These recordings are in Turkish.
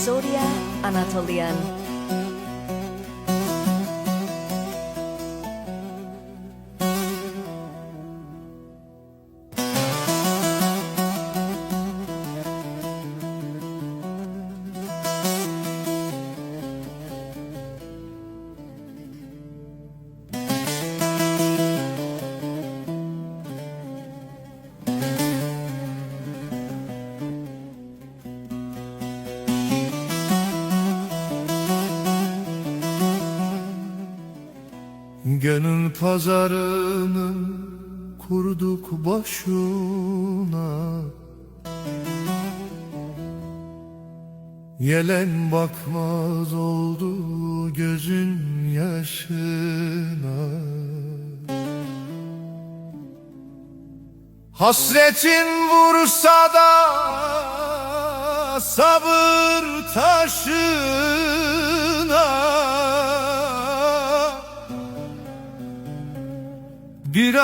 Sodia Anatolian. Gönül pazarını kurduk boşuna. Yelen bakmaz oldu gözün yaşına. Hasretin vursa da sabır taşına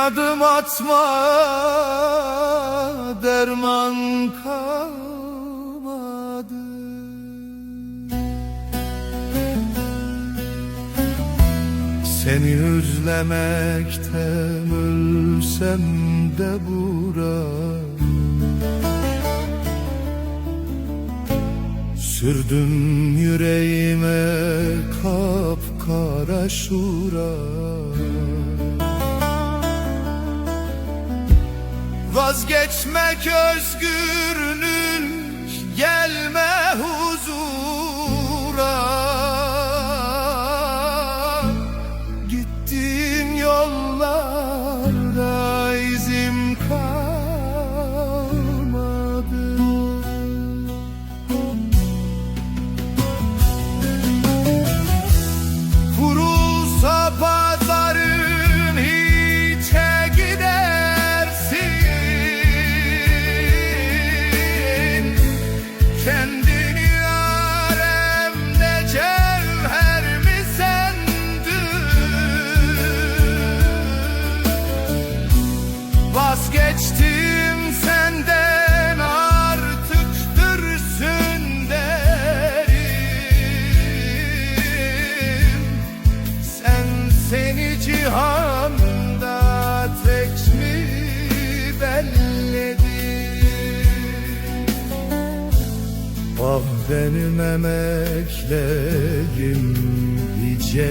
adım atma derman kalmadı. Seni özlemekten ölsem de buram Sürdüm yüreğime kapkara şura Vazgeçmek özgürlük seni cihanda tek mi belledin Ah benim emeklerim hiçe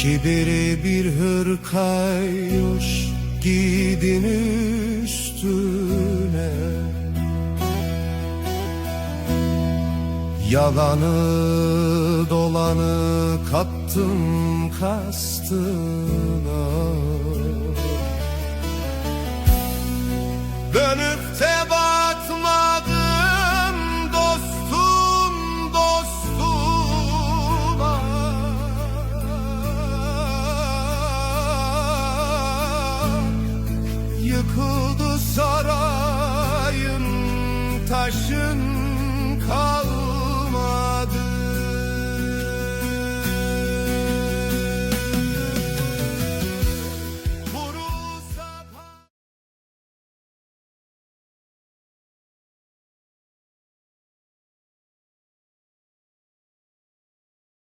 Kibiri bir hırkaymış giydin üstüne. Yalanı dolanı kattın kastına. Dönüp